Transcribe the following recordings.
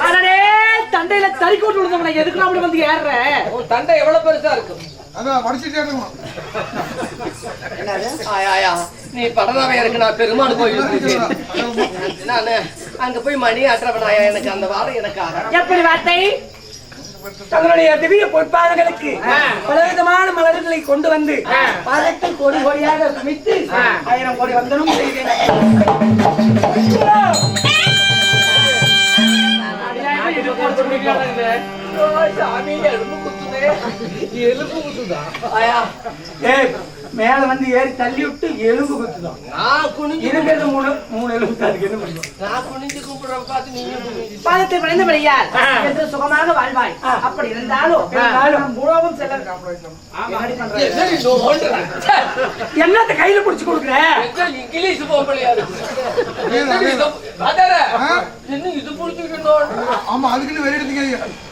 அடடே தண்டையில தறி கூட்டு விழுந்தவன எதுக்கு அப்படி வந்து ஏறுற? உன் தண்டை எவ்வளவு பெருசா இருக்கும் அதான் வடிச்சிட்டே இருக்கணும். ஆயா, ஆயா, நீ படனாவே இருக்கு நான் பெருமாள் கோயிலுக்கு நானு அங்க போய் மணி ஆட்டுறவனாயா எனக்கு அந்த வாரம் எனக்கு. எப்படி வார்த்தை? தங்களுடைய திவ்ய பொற்பாதங்களுக்கு பலவிதமான மலர்களை கொண்டு வந்து பாதத்தில் கோடி கோடியாக குமித்து ஆயிரம் கோடி வந்தனும் செய்தேன். எலும்பு குத்துதே. மேல வந்து ஏறி தள்ளி விட்டு எலும்பு குத்துதான். நான் குனிஞ்சு இருக்கிறது மூணு மூணு எலும்பு அதுக்கு என்ன பண்ணுவோம் நான் குனிஞ்சு கும்பிடுறத பார்த்து நீயும் குனிஞ்சு பாதத்தை பணிந்தபடியால் என்று சுகமாக வாழ்வாய். அப்படி இருந்தாலும் நம் உழவும் செல்ல? என்னத்த கையில புடிச்சு கொடுக்குற? எங்க இங்கிலீஷ்? வாதார, என்ன இது? புடிச்சுக்கிட்டு நோண்டுற? ஆமா அதுக்குன்னு வெளிய எடுத்துக்க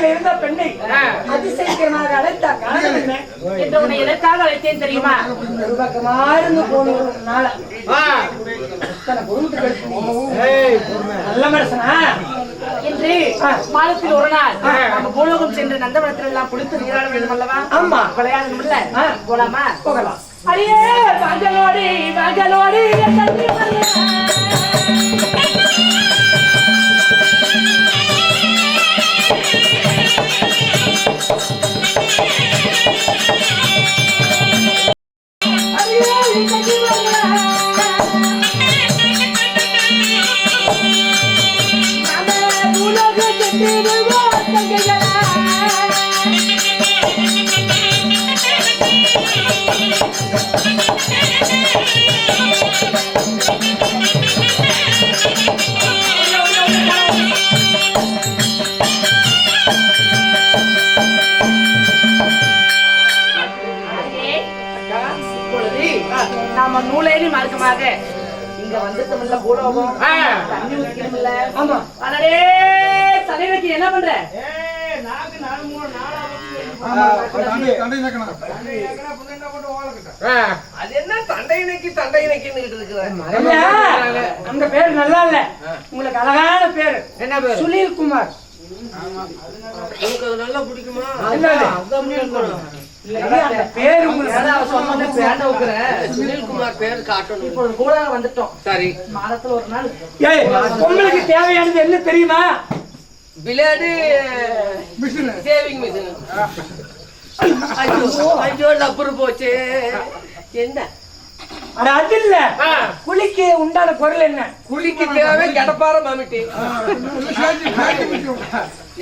அரண்மனையில இருந்த பெண்ணை அதிசயமாக உன்னை எதற்காக அழைத்தேன் தெரியுமா? ஒரு பக்கமா இருந்து போன ஒரு நாள நல்ல மனுஷனா? மாதத்தில் ஒரு நாள் நம்ம பூலோகம் சென்று நந்தவனத்தில் எல்லாம் குளித்து நீராட வேண்டும் அல்லவா? ஆமா. விளையாடணும் இல்ல. போலாமா? போகலாம். அடியே மகளோடி மகளோடி பூலோகம் தண்ணி ஆமா. அடடே தலைவருக்கு என்ன பண்ற? ஆமா தண்டை தண்டை நக்கணும் அது என்ன தண்டை நக்கி தண்டை நக்கின்னுகிட்டு இருக்கிற? ஐயா, அந்த பேர் நல்லா இல்ல. உங்களுக்கு அழகான பேரு. என்ன பேரு? சுனில் குமார். அது நல்லா பிடிக்குமா? பேர் வந்துட்டோம். சரி. மாதத்துல ஒரு நாள் உங்களுக்கு தேவையானது என்ன தெரியுமா? Blade machine. சேவிங் மிஷின் ஐயோ ஐயோ லப்பர் போச்சு. என்ன? அட அது இல்ல. குளிக்க உண்டான பொருள் என்ன? குளிக்கு தேவை கடப்பார மாமிட்டி.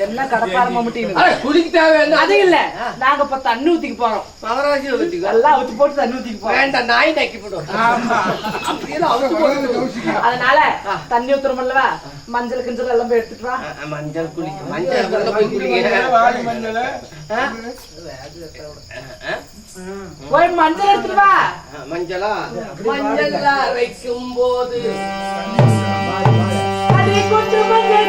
என்ன கடப்பார மம்முட்டின்னு அட, குளிக்கு தேவை அது இல்ல. நாங்க இப்ப தண்ணி ஊத்திக்க போறோம். மகராஜி வச்சுக்கோ. எல்லாம் ஊத்தி போட்டு தண்ணி ஊத்திக்க போறோம். வேண்டாம் நாய் நக்கி கௌசிக்கு அதனால தண்ணி ஊத்துறோம் மஞ்சள் கிஞ்சல் எல்லாம் போய் எடுத்துட்டு வா. மஞ்சள் குளிக்க மஞ்சள் போய் குளிக்க? போய் மஞ்சள் எடுத்துட்டு வா. மஞ்சளா? மஞ்சள் அரைக்கும் போது கொட்டு மஞ்சள்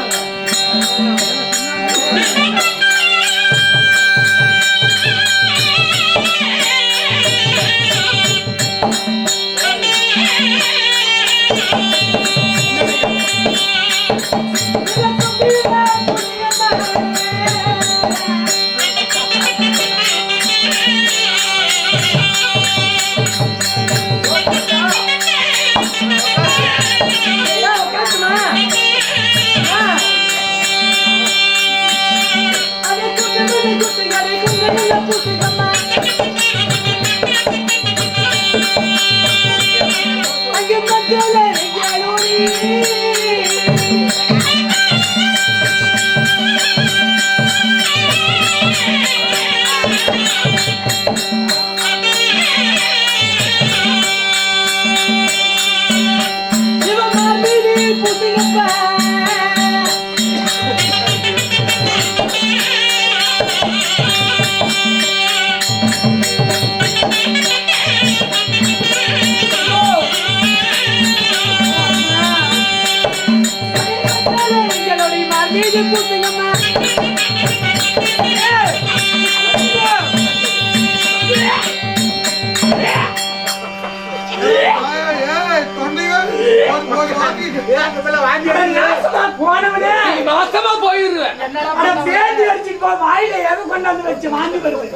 போ வாயில எதை கொண்டாந்து வச்சு வாங்கி வருவேன்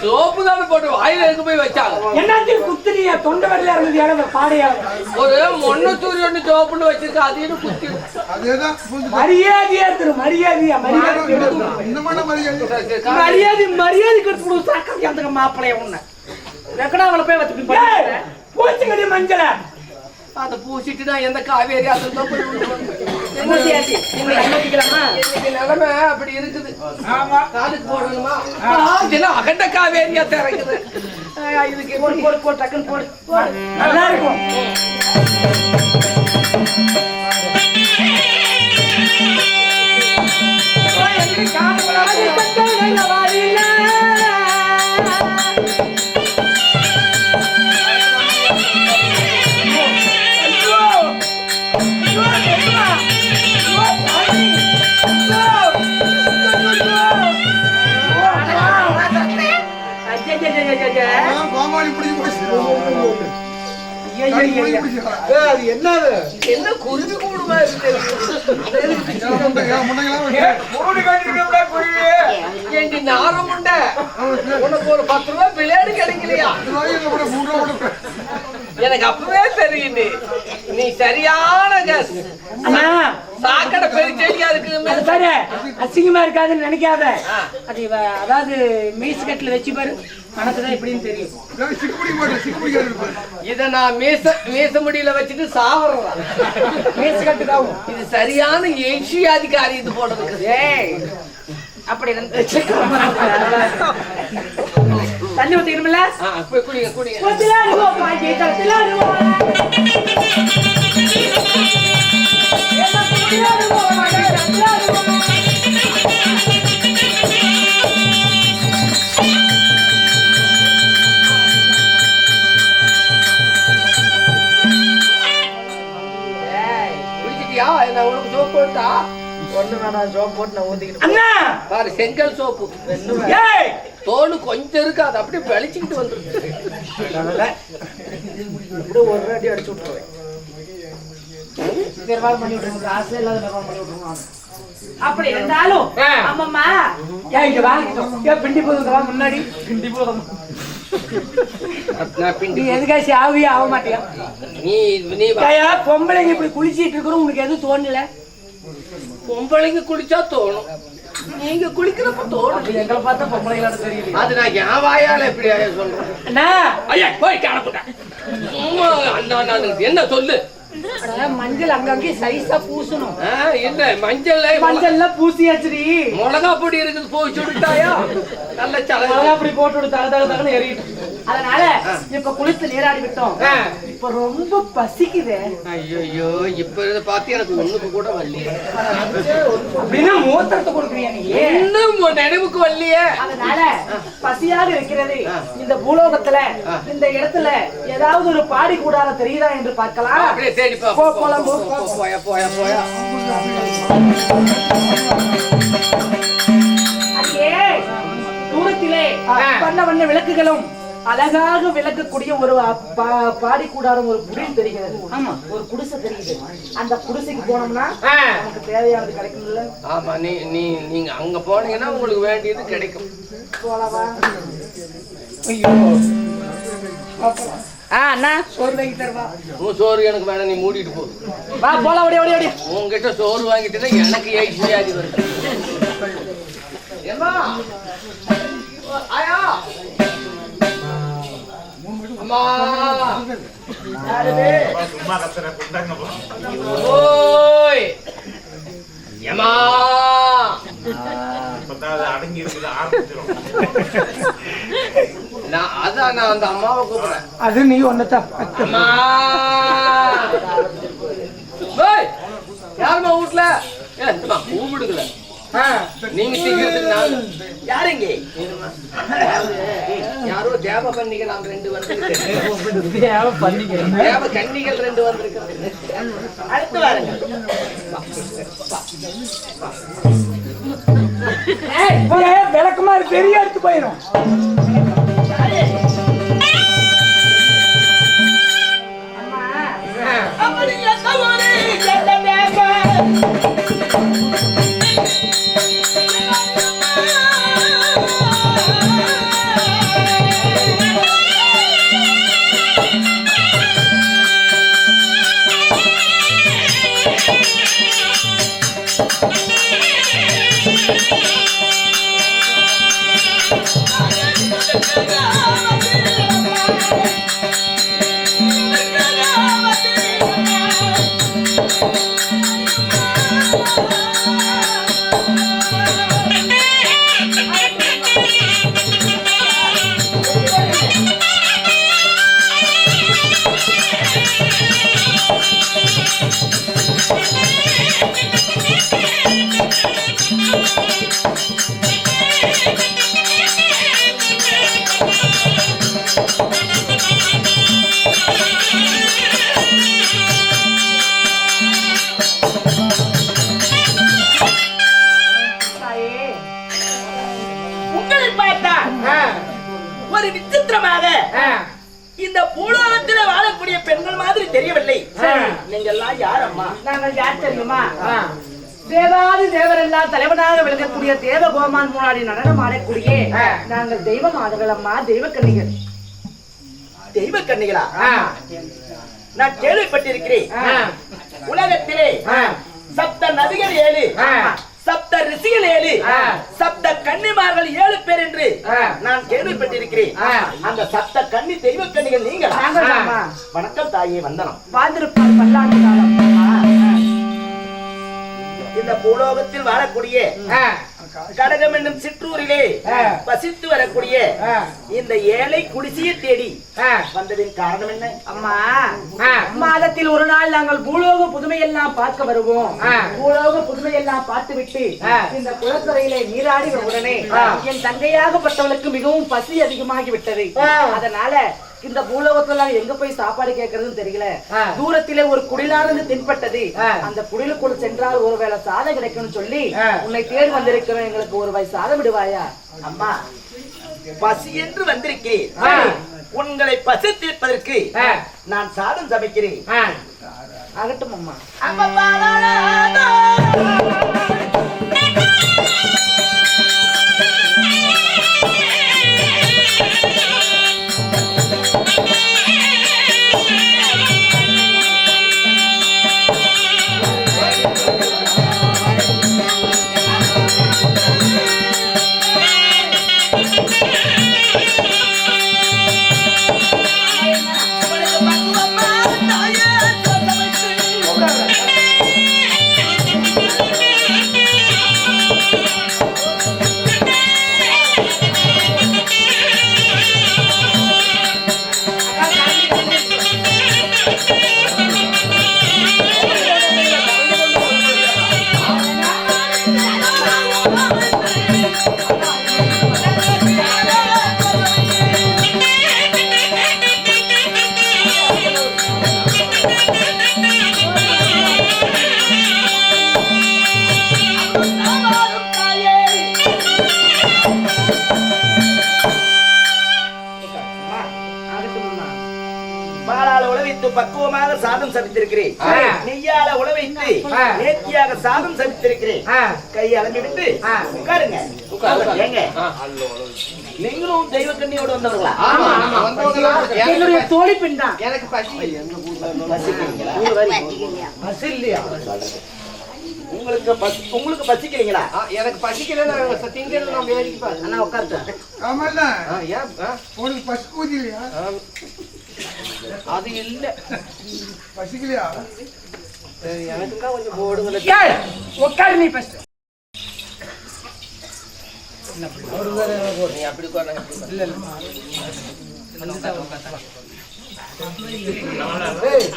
சோப்பு தானே போட்டு வாயில எங்க போய் வச்சாங்க? என்னாச்சு? குத்துனிய தொண்டை வரல இறங்குது இடம் பாடையாளர் ஒரு மொன்ன சூரி ஒண்ணு சோப்புன்னு வச்சிருக்க அதையும் குத்தி. மரியாதையா திரு மரியாதையா மரியாதை மரியாதை. மரியாதை மரியாதை கெடுத்து கொடு சாக்கம் அந்த மாப்பிளைய உன்ன? வெக்கடா அவளை போய் வச்சு பூச்சிக்கடி மஞ்சள. அதை பூசிட்டு நான் எந்த காவேரி அதுல போய் இன்னைக்கு நிலைமை அப்படி இருக்குது. காதுக்கு போடணுமா? இதெல்லாம் அகண்ட காவேரியா திறக்குது. இதுக்கு போடு போடு போடு டக்குன்னு போடு. போடு. நல்லா இருக்கும். என்ன குருவி நாரம் உண்ட உனக்கு ஒரு பத்து ரூபாய் பிள்ளையாடு கிடைக்கலையா? கூட கூட எனக்கு அப்பவே தெரியும் நீ. சரியான கஸ் அண்ணா. சாக்கடை பெருச்செடியா இருக்குது பாரு அசிங்கமா இருக்காதுன்னு நினைக்காத. அது அதாவது மீஸ் கட்டில வச்சு பாரு. எப்படின்னு தெரியும். இத நான் மீச மீச முடியல வச்சுட்டு சாவறேன். கட்டுக்காவும் இது சரியான எய்சியாதிகாரி இது இருக்குது ஏய் அப்படி தண்ணி ஊத்திக்கணும்ல குடிங்க குடிங்க. போட்டு நான் அண்ணா! பாரு செங்கல் சோப்பு. ஏய்! தோல் கொஞ்சம் இருக்கு அது அப்படியே வெளிச்சுக்கிட்டு வந்துருக்கு அப்படியே ஒரு அடி அடிச்சு விட்டுருவேன். நிர்வாகம் பண்ணி விட்டுருங்க ஆசை இல்லாத நிர்வாகம் பண்ணி விட்டுருங்க அப்படி இருந்தாலும். ஆமாம்மா ஏன் இங்க பிண்டி போதுங்க வா முன்னாடி. பிண்டி போதும். நீ எதுக்காச்சு ஆவியா ஆக மாட்டியா? நீ பொம்பளைங்க இப்படி குளிச்சிட்டு இருக்கிறோம் உனக்கு எதுவும் தோணல? பொம்பளைங்க குளிச்சா தோணும். நீங்க குளிக்கிறப்ப தோணும். எங்களை பார்த்தா பொம்பளைங்களாட்ட தெரியல அது நான் என் வாயால எப்படி சொல்றேன் அண்ணா! ஐயா போய் காணப்பட்ட சும்மா நான் என்ன சொல்லு? அட, மஞ்சள் அங்கங்கே சைஸா பூசணும். என்ன மஞ்சள்ல மஞ்சள்ல பூசியாச்சுடி. மிளகா பொடி இருக்குது போய் சுடுட்டாயா நல்ல சலகா அப்படி போட்டு விடு தக தக தகன்னு எறிட்டு அதனால இப்ப குளித்து நீராடி விட்டோம். இப்ப ரொம்ப பசிக்குதே. ஐயோ இப்ப இதை பார்த்து எனக்கு ஒண்ணுக்கு கூட வரலையே. அப்படின்னா மூத்தரத்தை கொடுக்குறியா நீ? இன்னும் உன் நினைவுக்கு வரலையே. அதனால பசியாக இருக்கிறது. இந்த பூலோகத்துல இந்த இடத்துல ஏதாவது ஒரு பாடி கூடாத தெரியுதா என்று பார்க்கலாம். அப்படியே தேடி போலாம். போயா போயா போயா. அங்கே தூரத்திலே வண்ண வண்ண விளக்குகளும் அழகாக விளக்கக்கூடிய ஒரு பா- பாடி கூடாரம் ஒரு குடில் தெரிகிறது. ஆமா. ஒரு குடிசை தெரியுது. அந்த குடிசைக்கு போனோம்னா நமக்கு தேவையானது கிடைக்கும்ல? ஆமா நீ நீ நீங்க அங்க போனீங்கன்னா உங்களுக்கு வேண்டியது கிடைக்கும். போலவா ஐயோ. ஆ அண்ணா. சோறு வாங்கி தருவா. உன் சோறு எனக்கு வேணாம் நீ மூடிட்டு போ. வா போலாம் ஓடி ஓடி ஓடி. உன்கிட்ட சோறு வாங்கிட்டு எனக்கு எய்ட் வியாதி வருது. ஏம்மா? ஆயா. அம்மா. ஓய். ஏம்மா அடங்கி இருக்குது ஆரம்பிச்சிடும் நான் அதான் நான் அந்த அம்மாவை கூப்பிடுறேன். அது நீ ஒன்னதான் அம்மா. ஏய் யாரும்மா வீட்ல? ஏ இந்தம்மா கூப்பிடுங்கல நீங்க யாருங்க? யாரோ தேவ கன்னிகள் நாம் ரெண்டு வந்திருக்கு தேவ கன்னிகள் ரெண்டு வந்திருக்கிறது அடுத்து வாருங்க. ஒரே விளக்குமாறு பெரிய எடுத்து போயிடும் உங்களை தலைவனாக விளங்கக்கூடிய தேவ கோமான் முன்னாடி நடனம் ஆடக்கூடிய நாங்கள் தெய்வ மாதர்கள் அம்மா தெய்வ கன்னிகள் தெய்வ கண்ணிகளா நான் கேள்விப்பட்டிருக்கிறேன். உலகத்திலே சப்த நதிகள் ஏழு சப்த ரிஷிகள் ஏழு சப்த கன்னிமார்கள் ஏழு பேர் என்று நான் கேள்விப்பட்டிருக்கிறேன். அந்த சப்த கன்னி தெய்வ கன்னிகள் நீங்கள் வணக்கம் தாயே வந்தனம். வாழ்ந்திருப்பார் பல்லாண்டு காலம். இந்த பூலோகத்தில் வாழக்கூடிய கடகம் என்னும் சிற்றூரிலே வசித்து வரக்கூடிய இந்த ஏழை குடிசையை தேடி வந்ததின் காரணம் என்ன? அம்மா. மாதத்தில் ஒரு நாள் நாங்கள் பூலோக புதுமையெல்லாம் பார்க்க வருவோம். பூலோக புதுமையெல்லாம் பார்த்துவிட்டு இந்த குளத்துறையிலே நீராடி உடனே என் தங்கையாகப்பட்டவளுக்கு மிகவும் பசி அதிகமாகி விட்டது அதனால இந்த பூலோகத்துல எங்க போய் சாப்பாடு கேட்கறதுன்னு தெரியல. தூரத்திலே ஒரு குடிலானது தென்பட்டது. அந்த குடிலுக்குள் சென்றால் ஒருவேளை சாதம் கிடைக்கும்னு சொல்லி உன்னை தேடி வந்திருக்கிறோம் எங்களுக்கு ஒரு வயசு சாதம் விடுவாயா? அம்மா பசி என்று வந்திருக்கிறேன். உங்களை பசி தீர்ப்பதற்கு நான் சாதம் சமைக்கிறேன். ஆகட்டும் அம்மா. சமைத்திருக்கிறேன் கை அளந்துவிட்டு உட்காருங்க. உட்காருங்க. ஏங்க? நீங்களும் தெய்வ கண்ணியோடு வந்தவர்களா? ஆமா ஆமா. வந்தவங்களா? என்னுடைய எனக்கு தோழி பெண் தான். எனக்கு பசி இல்லையா? உங்களுக்கு பசி உங்களுக்கு பசிக்கிறீங்களா ஆ, எனக்கு பசிக்கல. நான் திங்கிறது நான் ஆ, ஏன்? ஆ, உனக்கு பசி. அது இல்ல. பசிக்கலையா? சரி கொஞ்சம் போடுங்க உட்காரு நீ ஃபர்ஸ்ட்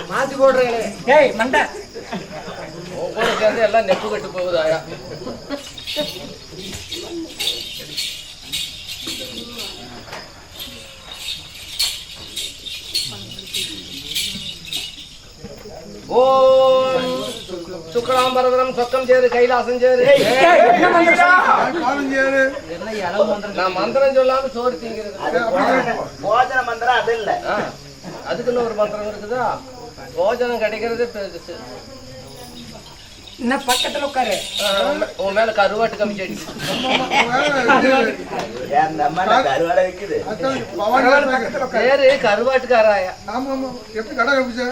மாத்தி போடுறீங்களே ஏய் மண்டை. சேர்ந்து எல்லாம் நெப்பு கட்டு போகுதாயா ஓம். சுக்லாம் பரதரம் சொக்கம் சேரு கைலாசம் சேரு. நான் மந்திரம் சொல்லாம சோறு திங்கிறது. போஜன மந்திரம் அது இல்ல. அதுக்குன்னு ஒரு மந்திரம் இருக்குதா? போஜனம் கிடைக்கிறது பெருசு என்ன பக்கத்துல உட்காரு. உன் மேல கருவாட்டு கம்மி பேரு கருவாட்டுக்காராயா. ஆமா எப்படி கடை கப்பிச்ச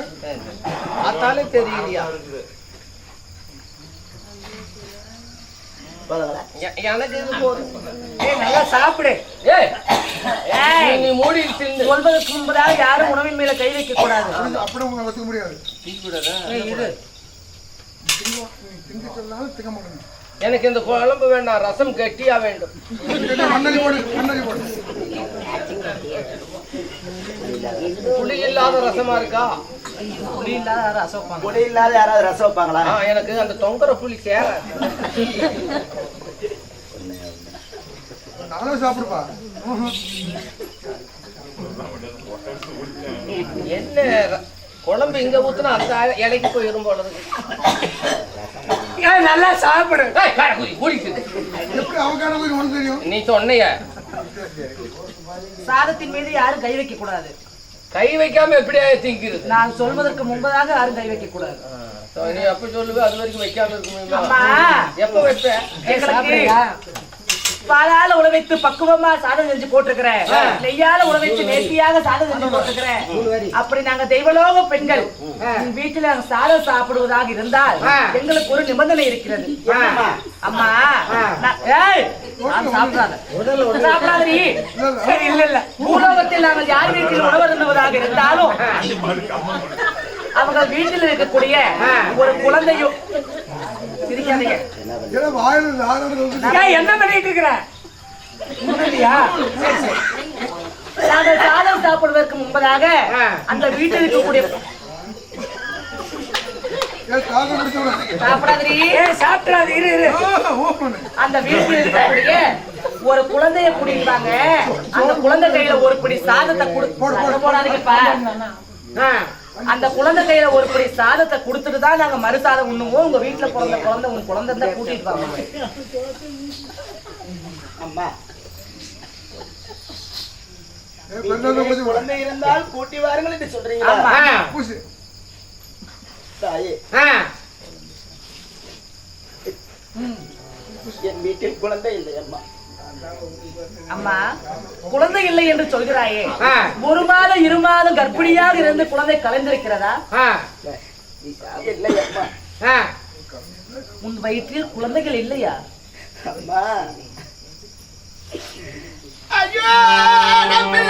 பார்த்தாலே தெரியலையா? எனக்கு இது போதும்? ஏய் நல்லா சாப்பிடு. நீ மூடி சொல்வதற்கு முன்பதாக யாரும் உணவின் மேல கை வைக்க கூடாது. அப்படி உங்களை வச்சுக்க முடியாது. திங்க மாட்டேங்க எனக்கு இந்த குழம்பு வேண்டாம் ரசம் கெட்டியா வேண்டும். புளி இல்லாத ரசமா இருக்கா? புளி இல்லாத ரசம் வைப்பாங்க புளி இல்லாத யாராவது ரசம் வைப்பாங்களா? எனக்கு அந்த தொங்குற புளி சேர நானும் சாப்பிடுப்பா என்ன ர- குழம்பு இங்க ஊத்துனா அந்த இலைக்கு போயிரும் போல இருக்கு. ஏய், நல்லா சாப்பிடு. ஏய், காரக்குடி, மூடி தின்னு. எப்படி அவகான போய் உனக்கு தெரியும்? நீ சொன்னைய. சாதத்தின் மீது யாரும் கை வைக்க கூடாது. கை வைக்காம எப்படியா திங்கிறது? நான் சொல்வதற்கு முன்பதாக யாரும் கை வைக்க கூடாது. சோ, நீ எப்ப சொல்லுவ அது வரைக்கும் வைக்காம இருக்க அம்மா. முடியுமா எப்ப வைப்ப? எங்களுக்கு பாலால உழவைத்து பக்குவமா சாதம் செஞ்சு போட்டிருக்கிறேன். நெய்யால உழவைத்து நேர்த்தியாக சாதம் செஞ்சு போட்டிருக்கிறேன். அப்படி நாங்க தெய்வலோக பெண்கள் வீட்டுல சாதம் சாப்பிடுவதாக இருந்தால் எங்களுக்கு ஒரு நிபந்தனை இருக்கிறது. அம்மா நான்- ஏய், நான் சாப்பிடாத. சாப்பிடாதடி. இல்ல இல்ல. பூலோகத்தில் நாங்கள் யார் வீட்டில் உணவருந்துவதாக இருந்தாலும் அவங்க வீட்டில் இருக்கக்கூடிய ஒரு குழந்தையும் சிரிக்காதீங்க. என்ன பண்ணிட்டு இருக்கிற? உண்மையிலையா? சரி, சரி. நாங்கள் சாதம் சாப்பிடுவதற்கு முன்பதாக அந்த வீட்டில் இருக்கக்கூடிய அந்த வீட்டில் இருக்கக்கூடிய ஒரு குழந்தைய குடிப்பாங்க அந்த குழந்தை கையில ஒரு பிடி சாதத்தை போடாதீங்கப்பா. ஆ, அந்த குழந்தை கையில ஒரு பிடி சாதத்தை கொடுத்துட்டு தான் நாங்க மறுசாதம் உண்ணுவோம். உங்க வீட்டுல பிறந்த குழந்தை உங்க குழந்தை தான் கூட்டிட்டு வாங்க அம்மா. குழந்தை இருந்தால் கூட்டி வாருங்கள் என்று பூசி. தாயே. என் வீட்டில் குழந்தை இல்லை அம்மா. அம்மா குழந்தை இல்லை என்று சொல்கிறாயே. ஒரு மாதம் இரு மாதம் கர்ப்பிணியாக இருந்து குழந்தை கலைந்திருக்கிறதா உன் வயிற்றில் குழந்தைகள் இல்லையா? அம்மா. நாங்கள்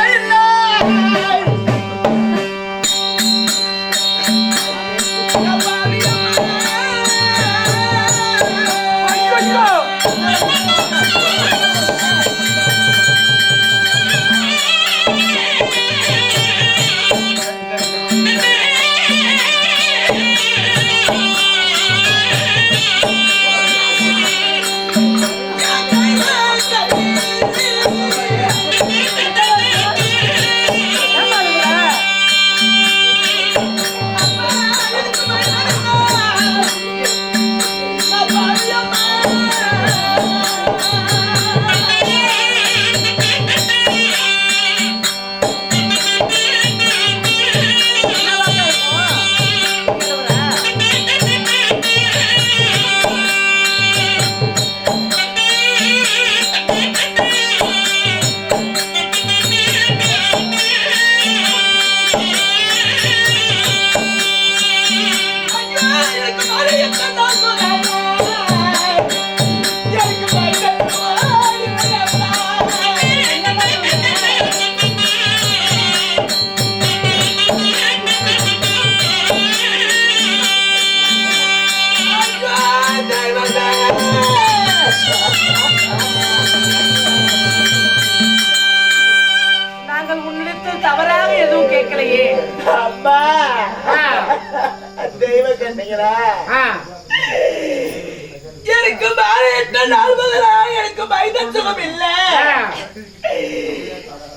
எனக்கு மேலே எட்டு நாள் முதலா எனக்கு மைத சுகம் இல்ல.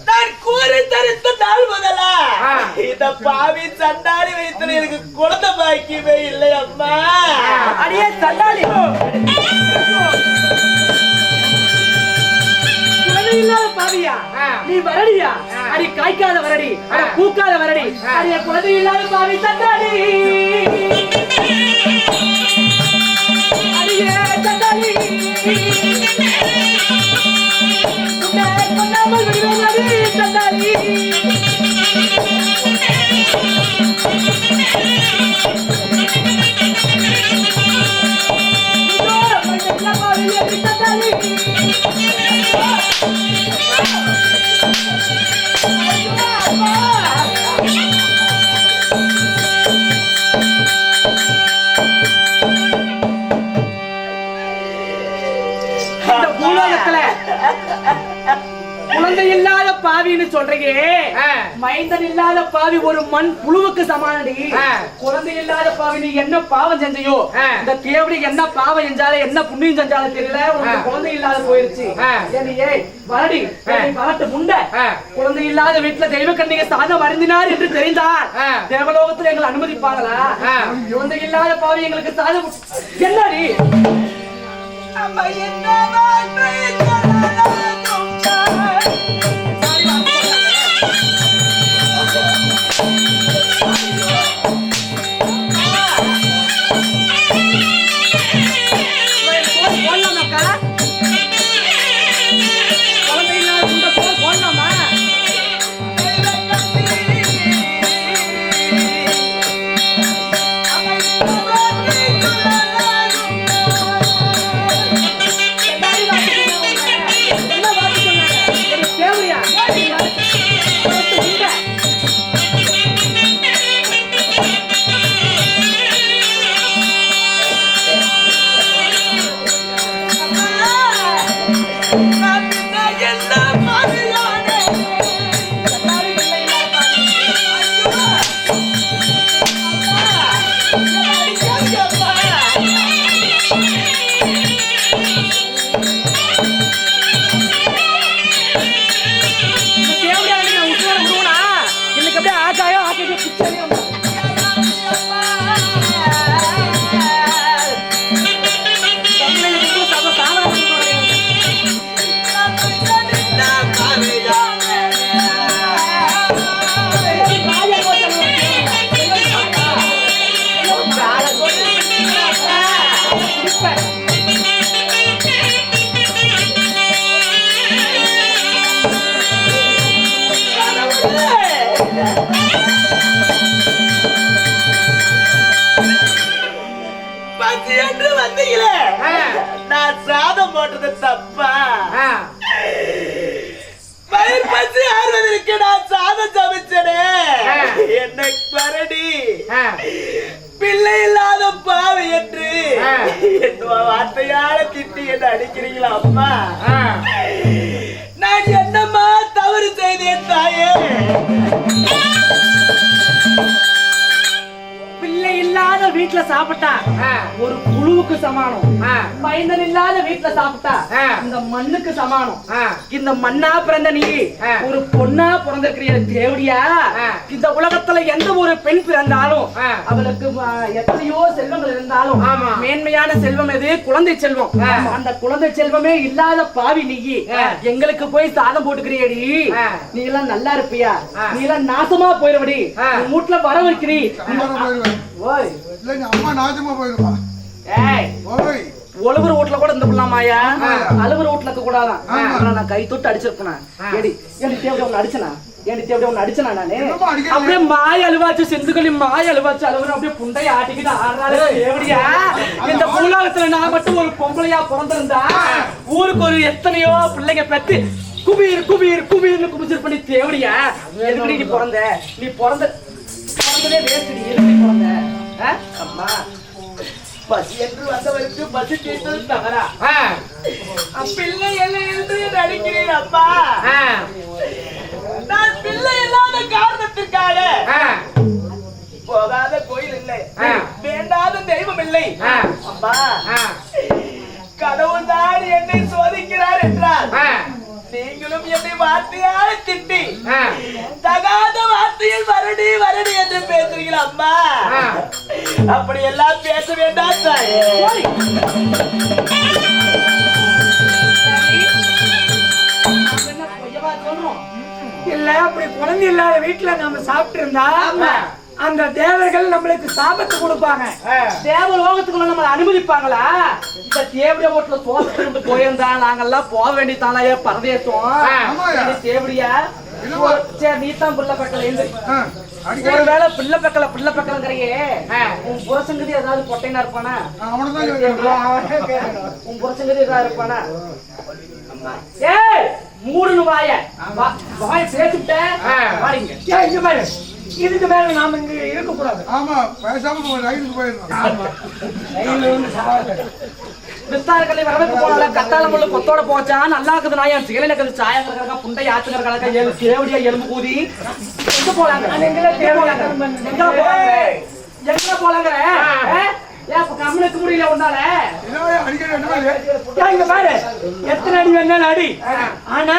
நான் கூறி தரித்த நாள் முதலா. இந்த பாவி சண்டாடி வைத்து எனக்கு குழந்தை பாக்கியமே இல்லை அம்மா. அடியே பாவியா? நீ வரடியா? அடி காய்க்காத வரடி அட பூக்காத வரடி. அடி குழந்தை இல்லாத பாவி தந்தாடி அடியே தந்தாடி சொல்றீங்க. மைந்தன் இல்லாத பாவி ஒரு மண் புழுவுக்கு சமானடி. குழந்தை இல்லாத பாவி நீ என்ன பாவம் செஞ்சையோ? இந்த தேவடி என்ன பாவம் செஞ்சாலும் என்ன புண்ணியம் செஞ்சாலும் தெரியல. உனக்கு குழந்தை இல்லாத போயிருச்சு. வரடி. வரட்டு முண்ட. குழந்தை இல்லாத வீட்டுல தெய்வ கண்ணிக சாதம் வருந்தினார் என்று தெரிந்தால் தேவலோகத்துல எங்களை அனுமதிப்பாங்களா குழந்தை இல்லாத பாவி எங்களுக்கு சாதம் என்னடி? நம்ம என்ன இந்த என்று வந்தீங்களே? நான் சாதம் போட்டது தப்பா? பயிர் பசி ஆறுவதற்கு நான் சாதம் சமைச்சனே. என்ன பரடி. பிள்ளை இல்லாத பாவி என்று என் வார்த்தையால திட்டி என்ன அடிக்கிறீங்களா அம்மா? நான் என்னம்மா தவறு செய்தேன் தாயே? பிள்ளை இல்லாத வீட்டுல சாப்பிட்டா ஒரு புழுவுக்கு சமானம். பயந்தன் இல்லாத வீட்டுல சாப்பிட்டா இந்த மண்ணுக்கு சமானம். இந்த மண்ணா பிறந்த நீ ஒரு பொண்ணா பிறந்திருக்கிற தேவடியா? இந்த உலகத்துல எந்த ஒரு பெண் பிறந்தாலும் அவளுக்கு எத்தனையோ செல்வங்கள் இருந்தாலும் மேன்மையான செல்வம் எது? குழந்தை செல்வம். அந்த குழந்தை செல்வமே இல்லாத பாவி நீ. எங்களுக்கு போய் சாதம் போட்டுக்கிறியடி நீ. எல்லாம் நல்லா இருப்பியா? நீ எல்லாம் நாசமா போயிருவடி உன் வீட்டுல வர வைக்கிறீ. ஓய். இல்லைங்க அம்மா போயிடுவா ஏய். ஓய். ஒழுகுற வீட்ல கூட இந்த பிள்ளாமாயா அழுகுற வீட்ல இருக்க கூடாதான் நான் கை தொட்டு அடிச்சிருப்பேன்? ஏடி ஏடி தேவடி உன்னை அடிச்சனா? நானு? அடிக்கிறீங்க? அப்படியே மாய அழுவாச்சு செந்துக்களி மாய அழுவாச்சு அழுவுற அப்படியே புண்டைய ஆட்டிக்கிட்டு ஆடுறாரு தேவடியா? இந்த பூலோகத்துல நான் மட்டும் ஒரு பொம்பளையா பிறந்திருந்தா ஊருக்கு ஒரு எத்தனையோ பிள்ளைங்க பெத்து குபீர் குபீர் குபீர்னு குபிச்சிரு பண்ணி தேவடியா? எதுக்கடி நீ பிறந்த? நீ பிறந்த பிறந்ததே வேஸ்ட் நீ எதுக்கு பிறந்த? அம்மா. பசி என்று வந்தவருக்கு பசி தீர்த்தது தவறா? பிள்ளை என்ன என்று நடிக்கிறேன் அப்பா? நான் பிள்ளை இல்லாத காரணத்திற்காக போகாத கோயில் இல்லை. வேண்டாத தெய்வம் இல்லை. அம்மா கடவுள் தான் என்னை சோதிக்கிறார் என்றால் நீங்களும் என்னை வார்த்தையால் திட்டி. தகாத வார்த்தையில் வரடி வரடி என்று பேசுறீங்களா அம்மா. அப்படி எல்லாம் பேச வேண்டாம் வீட்டுல அப்படி குழந்தை இல்லாத வீட்டுல நம்ம சாப்பிட்டு இருந்தா அந்த தேவர்கள் நம்மளுக்கு சாபத்து கொடுப்பாங்க. தேவலோகத்துக்குள்ள நம்ம அனுமதிப்பாங்களா? இந்த தேவடிய வீட்டுல சோறு திரும்ப போயிருந்தா நாங்கெல்லாம் போக வேண்டியதானே பரதேசம். ஆமாயா. இது தேவடியா. சரி நீ தான் பிள்ளை பக்கல இருந்து ஒருவேளை பிள்ளை பக்கல பிள்ளை பக்கலங்கிறையே உன் புரசங்கதி ஏதாவது பொட்டைனா இருப்பானா? அவனை தான் கேட்கிறேன். உன் புரசங்கதி ஏதாவது இருப்பானா? ஏய் மூடுனு வாய. வாய பேசிட்ட வாடிங்க. ஏய், இங்க பாரு. இதுக்கு மேல நாம இங்க இருக்க கூடாது ஆமா பேசாம ரயிலுக்கு போயிருந்தோம் விஸ்தாரக்கல்லை வரவேற்க போனால கத்தால முள்ளு கொத்தோட போச்சா? நல்லா இருக்குது என் சிகலையில இருக்குது சாயம் கிடக்கா புண்டை ஆச்சுங்க கிடக்கா ஏழு தேவடியா எலும்பு கூதி. எங்க போலாங்க? எங்க போலாங்க? எங்க போலாங்க? ஏன் இப்ப கம்முனுக்கு முடியல உன்னால? இங்க பாரு. எத்தனை அடி வேணாலும் அடி. ஆனா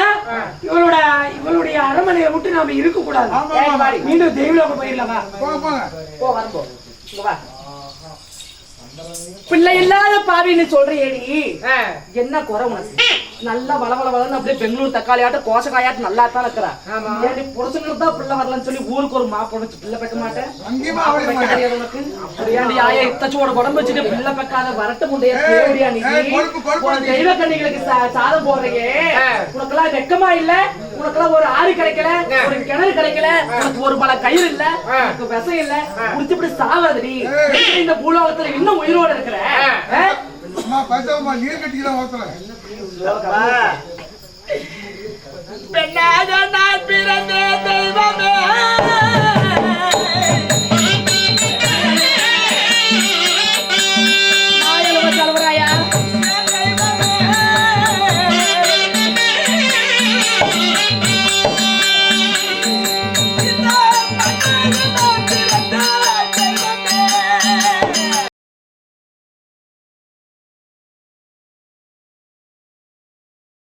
இவளோட இவளுடைய அரண்மனையை விட்டு நாம இருக்க கூடாது மீண்டும் தெய்வலோகம் போயிடலாமா? போ வரப்போ இங்க வா பிள்ளை இல்லாத பாவின்னு சொல்றியேடி. என்ன குறை உனக்கு? நல்லா வள வள வளன்னு அப்படியே பெங்களூர் தக்காளி ஆட்டம் கோசக்காயாட்டம் நல்லா தான் இருக்கிறா. ஏன்டி புருஷனுக்கு தான் பிள்ளை வரலன்னு சொல்லி ஊருக்கு ஒரு மாப்பிள்ளை வச்சு பிள்ளை பெக்க மாட்டேன்? உனக்கு? அப்படியாண்டி ஆயா இத்தச்சோட உடம்பு வச்சுட்டு பிள்ளை பெக்காத வரட்டு முண்டைய ஏய், தேவடியா நீ? தெய்வ கண்ணிகளுக்கு சாதம் போடுறீங்க. உனக்கெல்லாம் வெக்கமா இல்ல? உனக்கெல்லாம் ஒரு ஆறு கிடைக்கல ஒரு கிணறு கிடைக்கல உனக்கு ஒரு பல கயிறு இல்ல உனக்கு விஷம் இல்ல முடிச்சுப்படி சாவாதடி இந்த பூலோகத்துல இன்னும் உயிரோட இருக்கிற நீர் கட்டிக்கலாம் பிறந்தே தெய்வமே.